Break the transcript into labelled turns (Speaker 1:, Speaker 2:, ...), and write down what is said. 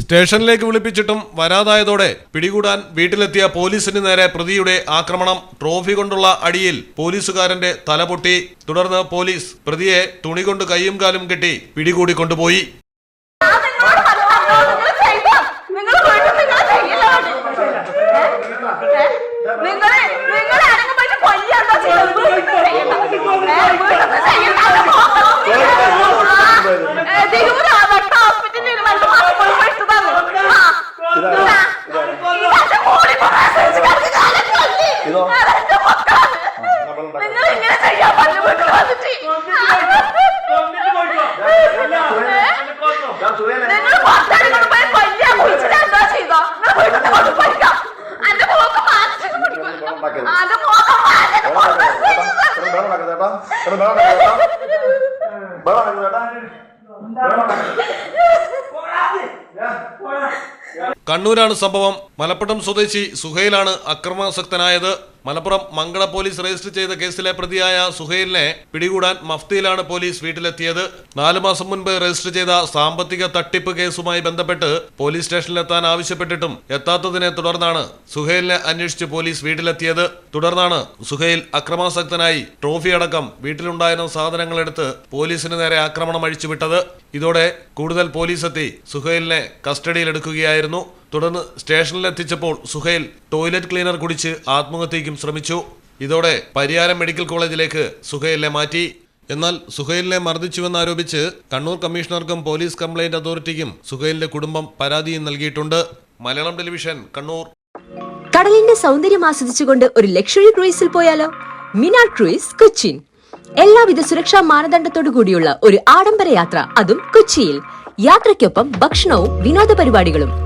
Speaker 1: സ്റ്റേഷനിലേക്ക് വിളിപ്പിച്ചിട്ടും വരാതായതോടെ പിടികൂടാൻ വീട്ടിലെത്തിയ പോലീസിന് നേരെ പ്രതിയുടെ ആക്രമണം ട്രോഫി കൊണ്ടുള്ള അടിയിൽ പോലീസുകാരന്റെ തല പൊട്ടി തുടർന്ന് പോലീസ് പ്രതിയെ തുണി കൊണ്ട് കൈയും കാലും കെട്ടി പിടികൂടി കൊണ്ടുപോയി.
Speaker 2: മക്കളാണ്. നിങ്ങൾ ഇങ്ങനെ ചെയ്യാൻ വീട്ടിൽ വന്നിട്ട് നിങ്ങൾ പുറത്തേക്ക് കൊണ്ട് പോയി കൊല്ലാ കുളിച്ചിട്ട് എന്താ ചെയ്തോ നിങ്ങൾ വീട്ടിൽ കൊണ്ട് പോയിക്കോ എന്റെ മോക്ക് മാനസികം പിടിക്കും എന്റെ മോക്ക് മാനസികം
Speaker 1: കണ്ണൂരാണ് സംഭവം. മലപ്പുറം സ്വദേശി സുഹൈലാണ് അക്രമാസക്തനായത്. മലപ്പുറം മംഗള പോലീസ് രജിസ്റ്റർ ചെയ്ത കേസിലെ പ്രതിയായ സുഹൈലിനെ പിടികൂടാൻ മഫ്തിയിലാണ് പോലീസ് വീട്ടിലെത്തിയത്. നാലു മാസം മുൻപ് രജിസ്റ്റർ ചെയ്ത സാമ്പത്തിക തട്ടിപ്പ് കേസുമായി ബന്ധപ്പെട്ട് പോലീസ് സ്റ്റേഷനിലെത്താൻ ആവശ്യപ്പെട്ടിട്ടും എത്താത്തതിനെ തുടർന്നാണ് സുഹൈലിനെ അന്വേഷിച്ച് പോലീസ് വീട്ടിലെത്തിയത്. തുടർന്നാണ് സുഹൈൽ അക്രമാസക്തനായി ട്രോഫി അടക്കം വീട്ടിലുണ്ടായിരുന്ന സാധനങ്ങളെടുത്ത് പോലീസിന് നേരെ ആക്രമണം അഴിച്ചുവിട്ടത്. ഇതോടെ കൂടുതൽ പോലീസ് എത്തി സുഹൈലിനെ കസ്റ്റഡിയിലെടുക്കുകയായിരുന്നു. തുടർന്ന് സ്റ്റേഷനിലെത്തിച്ചപ്പോൾ സുഹൈൽ ടോയ്ലറ്റ് ക്ലീനർ കുടിച്ച് ആത്മഹത്യയ്ക്കും ശ്രമിച്ചു. ഇതോടെ പരിയാരം മെഡിക്കൽ കോളേജിലേക്ക് സുഹൈലിനെ മാറ്റി. എന്നാൽ സുഹൈലിനെ മർദ്ദിച്ചുവെന്നാരോപിച്ച് കണ്ണൂർ കമ്മീഷണർക്കും പോലീസ് കംപ്ലൈന്റ് അതോറിറ്റിക്കും സുഹൈലിന്റെ കുടുംബം പരാതിയും നൽകിയിട്ടുണ്ട്. മലയാളം ടെലിവിഷൻ കണ്ണൂർ.
Speaker 3: കടലിന്റെ സൗന്ദര്യം ആസ്വദിച്ചുകൊണ്ട് ഒരു ലക്ഷറി ക്രൂയിസിൽ പോയാലോ? മിനാർ ക്രൂയിസ് കൊച്ചിൻ. എല്ലാവിധ സുരക്ഷാ മാനദണ്ഡത്തോടു കൂടിയുള്ള ഒരു ആഡംബര യാത്ര അതും കൊച്ചിയിൽ. യാത്രയ്ക്കൊപ്പം ഭക്ഷണവും വിനോദ പരിപാടികളും.